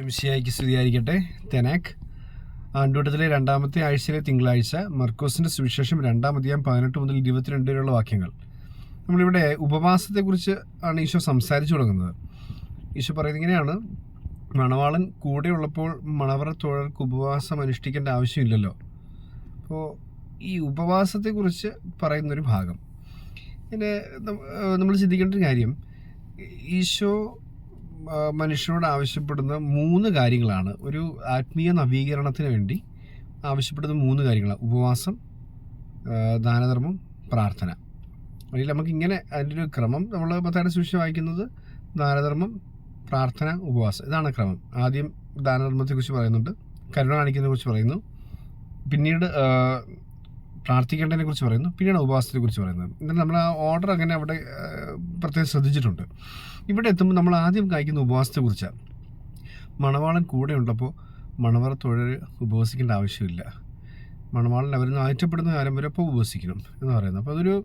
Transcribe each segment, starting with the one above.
ഷംഷിയായിക്ക് സ്തുതിയായിരിക്കട്ടെ തെനാക്ക് ആണ്ടൂട്ടത്തിലെ രണ്ടാമത്തെ ആഴ്ചയിലെ തിങ്കളാഴ്ച മർക്കോസിന്റെ സുവിശേഷം രണ്ടാമധികം പതിനെട്ട് മുതൽ ഇരുപത്തിരണ്ട് വരെയുള്ള വാക്യങ്ങൾ. നമ്മളിവിടെ ഉപവാസത്തെക്കുറിച്ച് ആണ് ഈശോ സംസാരിച്ചു തുടങ്ങുന്നത്. ഈശോ പറയുന്നത് ഇങ്ങനെയാണ്. മണവാളൻ കൂടെ ഉള്ളപ്പോൾ മണവറ തോഴർക്ക് ഉപവാസം അനുഷ്ഠിക്കേണ്ട ആവശ്യമില്ലല്ലോ. അപ്പോൾ ഈ ഉപവാസത്തെക്കുറിച്ച് പറയുന്നൊരു ഭാഗം. പിന്നെ നമ്മൾ ചിന്തിക്കേണ്ട ഒരു കാര്യം. ഈശോ മനുഷ്യനോട് ആവശ്യപ്പെടുന്ന മൂന്ന് കാര്യങ്ങളാണ്. ഒരു ആത്മീയ നവീകരണത്തിന് വേണ്ടി ആവശ്യപ്പെടുന്ന മൂന്ന് കാര്യങ്ങളാണ്. ഉപവാസം ദാനധർമ്മം പ്രാർത്ഥന. അല്ലെങ്കിൽ നമുക്കിങ്ങനെ അതിന്റെ ഒരു ക്രമം നമ്മൾ പത്താട് സൂക്ഷിച്ച് വായിക്കുന്നത് ദാനധർമ്മം പ്രാർത്ഥന ഉപവാസം. ഇതാണ് ക്രമം. ആദ്യം ദാനധർമ്മത്തെക്കുറിച്ച് പറയുന്നുണ്ട്. കരുണ കാണിക്കുന്നതിനെ കുറിച്ച് പറയുന്നു. പിന്നീട് പ്രാർത്ഥിക്കേണ്ടതിനെ കുറിച്ച് പറയുന്നു പിന്നീട് ഉപവാസത്തെ കുറിച്ച് പറയുന്നത് എന്നാൽ നമ്മൾ ആ ഓർഡർ അങ്ങനെ അവിടെ പ്രത്യേകം ശ്രദ്ധിച്ചിട്ടുണ്ട്. ഇവിടെ എത്തുമ്പോൾ നമ്മൾ ആദ്യം കായ്ക്കുന്ന ഉപവാസത്തെ കുറിച്ചാണ് മണവാളൻ കൂടെ ഉള്ളപ്പോൾ മണവാള തൊഴിൽ ഉപവസിക്കേണ്ട ആവശ്യമില്ല. മണവാളൻ അവരിൽ നിന്ന് അയറ്റപ്പെടുന്ന കാലം വരെ അപ്പോൾ ഉപവസിക്കണം എന്ന് പറയുന്നത് അപ്പോൾ അതൊരു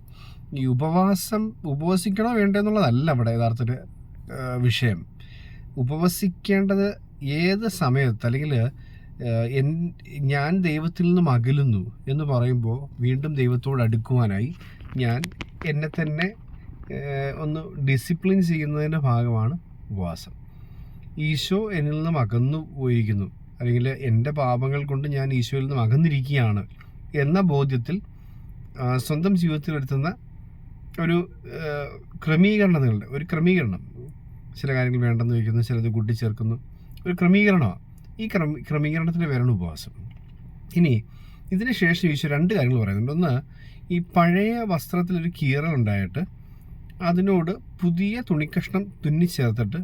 ഈ ഉപവാസം ഉപവസിക്കണോ വേണ്ടെന്നുള്ളതല്ല അവിടെ യഥാർത്ഥത്തിൽ വിഷയം. ഉപവസിക്കേണ്ടത് ഏത് സമയത്ത്? അല്ലെങ്കിൽ എൻ ഞാൻ ദൈവത്തിൽ നിന്നും അകലുന്നു എന്ന് പറയുമ്പോൾ വീണ്ടും ദൈവത്തോട് അടുക്കുവാനായി ഞാൻ എന്നെ തന്നെ ഒന്ന് ഡിസിപ്ലിൻ ചെയ്യുന്നതിന്റെ ഭാഗമാണ് ഉപവാസം. ഈശോ എന്നിൽ നിന്നും അകന്നു പോയിരിക്കുന്നു. അല്ലെങ്കിൽ എന്റെ പാപങ്ങൾ കൊണ്ട് ഞാൻ ഈശോയിൽ നിന്നും അകന്നിരിക്കുകയാണ് എന്ന ബോധ്യത്തിൽ സ്വന്തം ജീവിതത്തിൽ വരുത്തുന്ന ഒരു ക്രമീകരണങ്ങളുടെ ഒരു ക്രമീകരണം. ചില കാര്യങ്ങൾ വേണ്ടെന്ന് വയ്ക്കുന്നു ചിലത് കൂട്ടിച്ചേർക്കുന്നു. ഒരു ക്രമീകരണമാണ്. ഈ ക്രമീ ക്രമീകരണത്തിന്റെ പേരാണ് ഉപവാസം. ഇനി ഇതിന് ശേഷം ഈശോ രണ്ട് കാര്യങ്ങൾ പറയുന്നുണ്ട്. ഒന്ന് ഈ പഴയ വസ്ത്രത്തിലൊരു കീറൽ ഉണ്ടായിട്ട് അതിനോട് പുതിയ തുണിക്കഷ്ണം തുന്നിച്ചേർത്തിട്ട്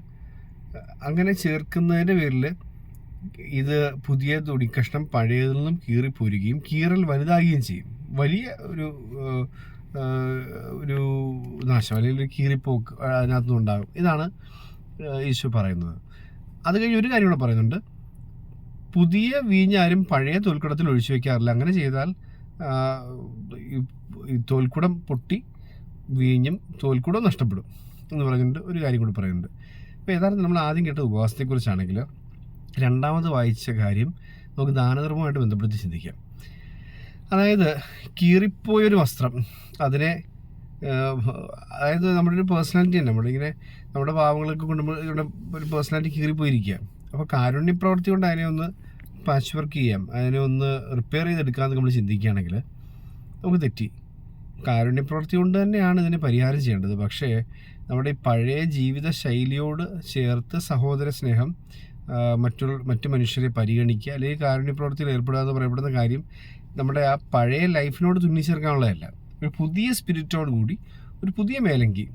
അങ്ങനെ ചേർക്കുന്നതിന്റെ പേരിൽ ഇത് പുതിയ തുണിക്കഷ്ണം പഴയതിൽ നിന്നും കീറിപ്പോരുകയും കീറൽ വലുതാകുകയും ചെയ്യും. വലിയ ഒരു ഒരു നാശം അല്ലെങ്കിൽ ഒരു കീറിപ്പോക്ക് അതിനകത്തുനിന്നുണ്ടാകും ഇതാണ് ഈശോ പറയുന്നത്. അത് കഴിഞ്ഞ് ഒരു കാര്യം കൂടെ പറയുന്നുണ്ട്. പുതിയ വീഞ്ഞാരും പഴയ തോൽക്കുടത്തിൽ ഒഴിച്ചു വെക്കാറില്ല. അങ്ങനെ ചെയ്താൽ തോൽക്കുടം പൊട്ടി വീഞ്ഞും തോൽക്കുടവും നഷ്ടപ്പെടും എന്ന് പറഞ്ഞിട്ട് ഒരു കാര്യം കൂടി പറയുന്നുണ്ട്. അപ്പോൾ യഥാർത്ഥത്തിൽ നമ്മൾ ആദ്യം കേട്ട ഉപവാസത്തെക്കുറിച്ചാണെങ്കിൽ രണ്ടാമത് വായിച്ച കാര്യം നമുക്ക് ദാനധർമ്മമായിട്ട് ബന്ധപ്പെടുത്തി ചിന്തിക്കാം. അതായത് കീറിപ്പോയൊരു വസ്ത്രം അതിനെ അതായത് നമ്മുടെ ഒരു പേഴ്സണാലിറ്റി തന്നെ നമ്മളിങ്ങനെ നമ്മുടെ പാവങ്ങളൊക്കെ കൊണ്ട് ഒരു പേഴ്സണാലിറ്റി കീറിപ്പോയിരിക്കുക. അപ്പോൾ കാരുണ്യ പ്രവൃത്തി കൊണ്ട് അതിനെ ഒന്ന് പാച്ച് വർക്ക് ചെയ്യാം. അതിനെ ഒന്ന് റിപ്പയർ ചെയ്തെടുക്കാമെന്ന് നമ്മൾ ചിന്തിക്കുകയാണെങ്കിൽ നമുക്ക് തെറ്റി. കാരുണ്യ പ്രവൃത്തി കൊണ്ട് തന്നെയാണ് ഇതിനെ പരിഹാരം ചെയ്യേണ്ടത്. പക്ഷേ നമ്മുടെ ഈ പഴയ ജീവിത ശൈലിയോട് ചേർത്ത് സഹോദര സ്നേഹം മറ്റു മറ്റുള്ള മറ്റു മനുഷ്യരെ പരിഗണിക്കുക അല്ലെങ്കിൽ കാരുണ്യ പ്രവൃത്തിയിൽ ഏർപ്പെടുക എന്ന് പറയപ്പെടുന്ന കാര്യം നമ്മുടെ ആ പഴയ ലൈഫിനോട് തുന്നിച്ചേർക്കാനുള്ളതല്ല ഒരു പുതിയ സ്പിരിറ്റോട് കൂടി ഒരു പുതിയ മേലങ്കി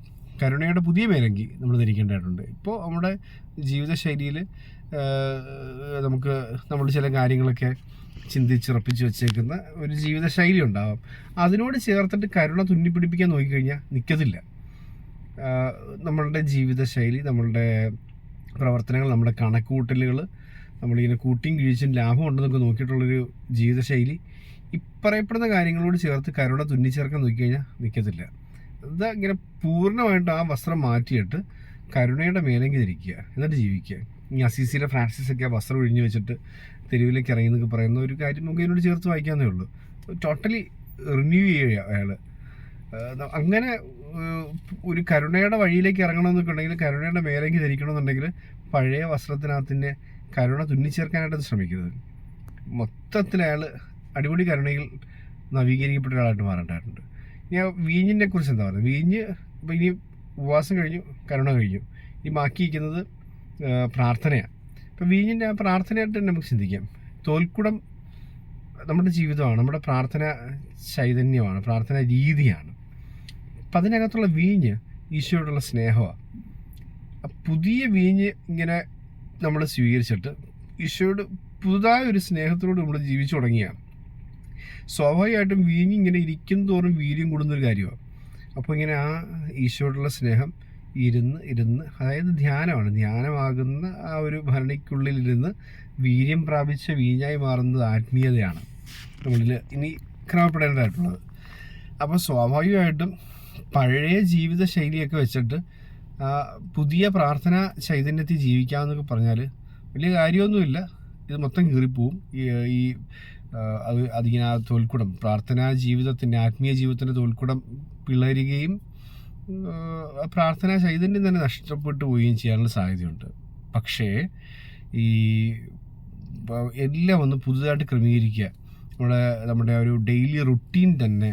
കരുണയുടെ പുതിയ മേലങ്കി നമ്മൾ ധരിക്കേണ്ടതായിട്ടുണ്ട്. ഇപ്പോൾ നമ്മുടെ ജീവിതശൈലിയിൽ നമുക്ക് നമ്മൾ ചില കാര്യങ്ങളൊക്കെ ചിന്തിച്ചുറപ്പിച്ച് വെച്ചേക്കുന്ന ഒരു ജീവിതശൈലി ഉണ്ടാവും. അതിനോട് ചേർത്തിട്ട് കരുണ തുന്നിപ്പിടിപ്പിക്കാൻ നോക്കിക്കഴിഞ്ഞാൽ നിൽക്കത്തില്ല നമ്മളുടെ ജീവിതശൈലി നമ്മളുടെ പ്രവർത്തനങ്ങൾ നമ്മുടെ കണക്കുകൂട്ടലുകൾ നമ്മളിങ്ങനെ കൂട്ടിയും കിഴിച്ചും ലാഭം ഉണ്ടെന്നൊക്കെ നോക്കിയിട്ടുള്ളൊരു ജീവിതശൈലി ഇപ്പറയപ്പെടുന്ന കാര്യങ്ങളോട് ചേർത്ത് കരുണ തുന്നിച്ചേർക്കാൻ നോക്കിക്കഴിഞ്ഞാൽ നിൽക്കത്തില്ല ഇത് ഇങ്ങനെ പൂർണമായിട്ട് ആ വസ്ത്രം മാറ്റിയിട്ട് കരുണയുടെ മേലെങ്കിൽ ഇരിക്കുക എന്നിട്ട് ജീവിക്കുക. ഈ ഫ്രാൻസിസ് ഒക്കെ ആ വസ്ത്രം ഒഴിഞ്ഞു വെച്ചിട്ട് തെരുവിലേക്ക് ഇറങ്ങി എന്നൊക്കെ പറയുന്ന ഒരു കാര്യം നമുക്ക് ഇതിനോട് ചേർത്ത് വായിക്കാമെന്നേ ഉള്ളൂ. ടോട്ടലി റിന്യൂ ചെയ്യുക അയാൾ അങ്ങനെ ഒരു കരുണയുടെ വഴിയിലേക്ക് ഇറങ്ങണമെന്നൊക്കെ ഉണ്ടെങ്കിൽ കരുണയുടെ മേലെങ്കിൽ ധരിക്കണമെന്നുണ്ടെങ്കിൽ പഴയ വസ്ത്രത്തിനകത്തിന്റെ കരുണ തുന്നിച്ചേർക്കാനായിട്ട് ശ്രമിക്കുന്നത് മൊത്തത്തിൽ അയാൾ അടിപൊളി കരുണയിൽ നവീകരിക്കപ്പെട്ട ഒരാളായിട്ട് മാറേണ്ടതായിട്ടുണ്ട്. ഇനി ആ വീഞ്ഞിനെ കുറിച്ച് എന്താ പറയുക വീഞ്ഞ് ഇപ്പം ഇനി ഉപവാസം കഴിഞ്ഞു കരുണ കഴിഞ്ഞു. ഈ ബാക്കിയിരിക്കുന്നത് പ്രാർത്ഥനയാണ്. ഇപ്പം വീഞ്ഞിന്റെ ആ പ്രാർത്ഥനയായിട്ട് തന്നെ നമുക്ക് ചിന്തിക്കാം. തോൽക്കുടം നമ്മുടെ ജീവിതമാണ് നമ്മുടെ പ്രാർത്ഥന ചൈതന്യമാണ് പ്രാർത്ഥന രീതിയാണ്. അപ്പം അതിനകത്തുള്ള വീഞ്ഞ് ഈശോയോടുള്ള സ്നേഹമാണ്. പുതിയ വീഞ്ഞ് ഇങ്ങനെ നമ്മൾ സ്വീകരിച്ചിട്ട് ഈശോയോട് പുതുതായ ഒരു സ്നേഹത്തോട് നമ്മൾ ജീവിച്ചു തുടങ്ങിയാണ്. സ്വാഭാവികമായിട്ടും വീഞ്ഞ് ഇങ്ങനെ ഇരിക്കും തോറും വീര്യം കൂടുന്നൊരു കാര്യമാണ് അപ്പോൾ ഇങ്ങനെ ആ ഈശോയോടുള്ള സ്നേഹം ഇരുന്ന് ഇരുന്ന് അതായത് ധ്യാനമാണ്. ധ്യാനമാകുന്ന ആ ഒരു ഭരണിക്കുള്ളിലിരുന്ന് വീര്യം പ്രാപിച്ച വീഞ്ഞായി മാറുന്നത് ആത്മീയതയാണ്. നമ്മളിൽ ഇനി ക്രമപ്പെടേണ്ടതായിട്ടുള്ളത്. അപ്പോൾ സ്വാഭാവികമായിട്ടും പഴയ ജീവിത ശൈലിയൊക്കെ വെച്ചിട്ട് പുതിയ പ്രാർത്ഥന ചൈതന്യത്തിൽ ജീവിക്കാമെന്നൊക്കെ പറഞ്ഞാൽ വലിയ കാര്യമൊന്നുമില്ല. ഇത് മൊത്തം കീറിപ്പോവും. ഈ അത് അതിങ്ങനെ ആ തോൽക്കുടം പ്രാർത്ഥനാ ജീവിതത്തിന്റെ ആത്മീയ ജീവിതത്തിന്റെ തോൽക്കുടം പിളരുകയും പ്രാർത്ഥനാ ചൈതന്യം തന്നെ നഷ്ടപ്പെട്ടു പോവുകയും ചെയ്യാനുള്ള സാധ്യതയുണ്ട്. പക്ഷേ ഈ എല്ലാം ഒന്ന് പുതുതായിട്ട് ക്രമീകരിക്കുക. നമ്മുടെ നമ്മുടെ ഒരു ഡെയിലി റുട്ടീൻ തന്നെ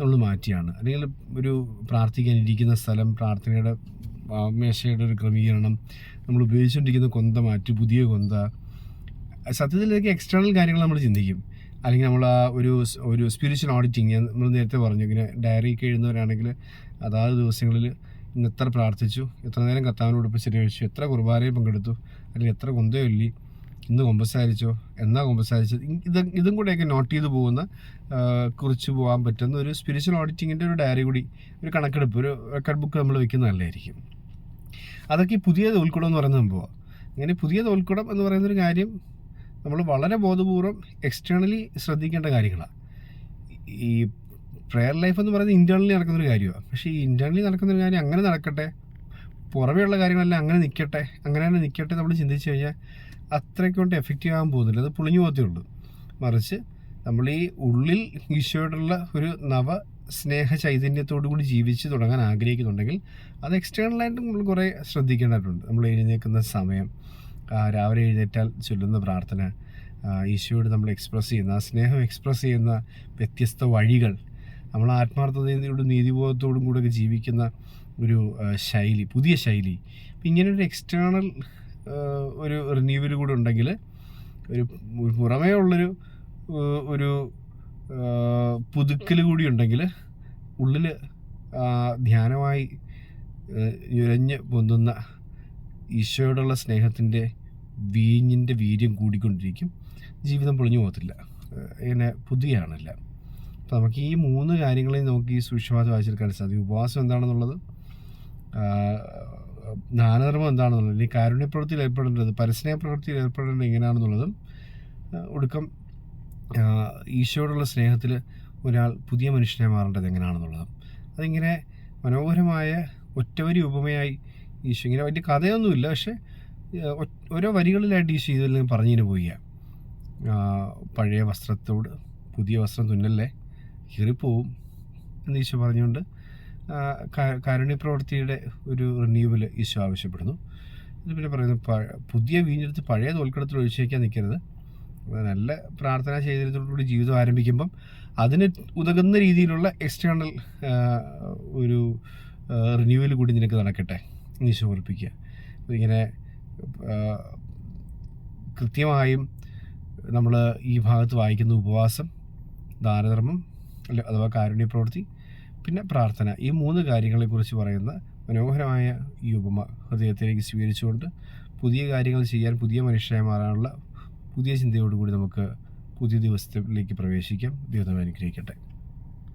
നമ്മൾ മാറ്റിയാണ്. അല്ലെങ്കിൽ ഒരു പ്രാർത്ഥിക്കാൻ ഇരിക്കുന്ന സ്ഥലം പ്രാർത്ഥനയുടെ മേശയുടെ ഒരു ക്രമീകരണം നമ്മൾ ഉപയോഗിച്ചുകൊണ്ടിരിക്കുന്ന കൊന്ത മാറ്റി പുതിയ കൊന്ത. സത്യത്തിലേക്ക് എക്സ്റ്റേണൽ കാര്യങ്ങൾ നമ്മൾ ചിന്തിക്കും. അല്ലെങ്കിൽ നമ്മൾ ആ ഒരു ഒരു സ്പിരിച്വൽ ഓഡിറ്റിങ് നമ്മൾ നേരത്തെ പറഞ്ഞു. ഇങ്ങനെ ഡയറി എഴുതുന്നവരാണെങ്കിൽ അതാത് ദിവസങ്ങളിൽ ഇന്ന് എത്ര പ്രാർത്ഥിച്ചു എത്ര നേരം കർത്താവിനോട് ഇപ്പോൾ ശരിവച്ചു എത്ര കുർബാനയിൽ പങ്കെടുത്തു അല്ലെങ്കിൽ എത്ര കൊന്തയൊല്ലി ഇന്ന് കൊമ്പസാരിച്ചോ എന്നാ കൊമ്പസാരിച്ചത് ഇത് ഇതും കൂടെയൊക്കെ നോട്ട് ചെയ്ത് പോകുന്ന കുറിച്ച് പോകാൻ പറ്റുന്ന ഒരു സ്പിരിച്വൽ ഓഡിറ്റിങ്ങിന്റെ ഒരു ഡയറി കൂടി ഒരു കണക്കെടുപ്പ് ഒരു റെക്കോർഡ് ബുക്ക് നമ്മൾ വെക്കുന്നത് നല്ലതായിരിക്കും. അതൊക്കെ ഈ പുതിയ എന്ന് പറയുന്ന സംഭവമാണ് ഇങ്ങനെ പുതിയ തോൽക്കുടം എന്ന് പറയുന്നൊരു കാര്യം നമ്മൾ വളരെ ബോധപൂർവം എക്സ്റ്റേണലി ശ്രദ്ധിക്കേണ്ട കാര്യങ്ങളാണ്. ഈ പ്രെയർ ലൈഫ് എന്ന് പറയുന്നത് ഇന്റേർണലി നടക്കുന്നൊരു കാര്യമാണ്. പക്ഷേ ഈ ഇന്റേർണലി നടക്കുന്നൊരു കാര്യം അങ്ങനെ നടക്കട്ടെ പുറമേയുള്ള കാര്യങ്ങളെല്ലാം അങ്ങനെ നിൽക്കട്ടെ അങ്ങനെ തന്നെ നിൽക്കട്ടെ നമ്മൾ ചിന്തിച്ച് കഴിഞ്ഞാൽ അത്രയ്ക്കൊണ്ട് എഫക്റ്റീവ് ആകാൻ പോകുന്നില്ല. അത് പൊളിഞ്ഞു പോകത്തേ ഉള്ളൂ. മറിച്ച് നമ്മൾ ഈ ഉള്ളിൽ ഈശോയോടുള്ള ഒരു നവ സ്നേഹ ചൈതന്യത്തോടു കൂടി ജീവിച്ച് തുടങ്ങാൻ ആഗ്രഹിക്കുന്നുണ്ടെങ്കിൽ അത് എക്സ്റ്റേണലായിട്ട് നമ്മൾ കുറേ ശ്രദ്ധിക്കേണ്ടതായിട്ടുണ്ട്. നമ്മൾ എഴുന്നേൽക്കുന്ന സമയം രാവിലെ എഴുന്നേറ്റാൽ ചൊല്ലുന്ന പ്രാർത്ഥന ഈശോയോട് നമ്മൾ എക്സ്പ്രസ് ചെയ്യുന്ന ആ സ്നേഹം എക്സ്പ്രസ് ചെയ്യുന്ന വ്യത്യസ്ത വഴികൾ നമ്മൾ ആത്മാർത്ഥതയോടും നീതിബോധത്തോടും കൂടെ ജീവിക്കുന്ന ഒരു ശൈലി പുതിയ ശൈലി. അപ്പം ഇങ്ങനെ ഒരു എക്സ്റ്റേണൽ ഒരു റിന്യൂവൽ കൂടെ ഉണ്ടെങ്കിൽ ഒരു പുറമേ ഉള്ളൊരു ഒരു പുതുക്കൽ കൂടി ഉണ്ടെങ്കിൽ ഉള്ളിൽ ധ്യാനമായി ഞുരഞ്ഞ് പൊന്തുന്ന ഈശോയോടുള്ള സ്നേഹത്തിന്റെ വീഞ്ഞിന്റെ വീര്യം കൂടിക്കൊണ്ടിരിക്കും. ജീവിതം പൊളിഞ്ഞു പോകത്തില്ല. ഇങ്ങനെ പുതിയാണല്ല അപ്പോൾ നമുക്ക് ഈ മൂന്ന് കാര്യങ്ങളെയും നമുക്ക് ഈ സുവിശ്വാസം വായിച്ചെടുക്കാൻ സാധിക്കും. ഉപവാസം എന്താണെന്നുള്ളത് ജ്ഞാനധർമ്മം എന്താണെന്നുള്ളത് അല്ലെങ്കിൽ കാരുണ്യപ്രവൃത്തിയിൽ ഏർപ്പെടേണ്ടത് പരസ്നേഹ പ്രവൃത്തിയിൽ ഏർപ്പെടേണ്ടത് എങ്ങനെയാണെന്നുള്ളതും ഒടുക്കം ഈശോയോടുള്ള സ്നേഹത്തിൽ ഒരാൾ പുതിയ മനുഷ്യനെ മാറേണ്ടത് എങ്ങനെയാണെന്നുള്ളതും. അതിങ്ങനെ മനോഹരമായ ഒറ്റവരി ഉപമയായി ഈശോ ഇങ്ങനെ വലിയ കഥയൊന്നുമില്ല. പക്ഷേ ഓരോ വരികളിലായിട്ട് ഈ ശീതം പറഞ്ഞിരുന്നു പോവുക പഴയ വസ്ത്രത്തോട് പുതിയ വസ്ത്രം തുന്നല്ലേ കീറിപ്പോവും എന്ന് ഈശോ പറഞ്ഞുകൊണ്ട് കാരുണ്യപ്രവൃത്തിയുടെ ഒരു റിന്യൂവൽ ഈശോ ആവശ്യപ്പെടുന്നു. ഇത് പിന്നെ പറയുന്നു പുതിയ വീഞ്ഞെടുത്ത് പഴയ തോൽക്കടത്തിൽ ഒഴിച്ചേക്കാൻ നിൽക്കരുത്. നല്ല പ്രാർത്ഥനാ ചെയ്തതിനോടുകൂടി ജീവിതം ആരംഭിക്കുമ്പം അതിന് ഉതകുന്ന രീതിയിലുള്ള എക്സ്റ്റേണൽ ഒരു റിന്യൂവൽ കൂടി നിനക്ക് നടക്കട്ടെ. ഈശോ ഓർപ്പിക്കുക. ഇങ്ങനെ കൃത്യമായും നമ്മൾ ഈ ഭാഗത്ത് വായിക്കുന്ന ഉപവാസം ദാനധർമ്മം അല്ല അഥവാ കാരുണ്യ പ്രവൃത്തി പിന്നെ പ്രാർത്ഥന. ഈ മൂന്ന് കാര്യങ്ങളെക്കുറിച്ച് പറയുന്ന മനോഹരമായ ഈ ഉപമ ഹൃദയത്തിലേക്ക് സ്വീകരിച്ചുകൊണ്ട് പുതിയ കാര്യങ്ങൾ ചെയ്യാൻ പുതിയ മനുഷ്യരായി മാറാനുള്ള പുതിയ ചിന്തയോടുകൂടി നമുക്ക് പുതിയ ദിവസത്തിലേക്ക് പ്രവേശിക്കാം. ദൈവം അനുഗ്രഹിക്കട്ടെ.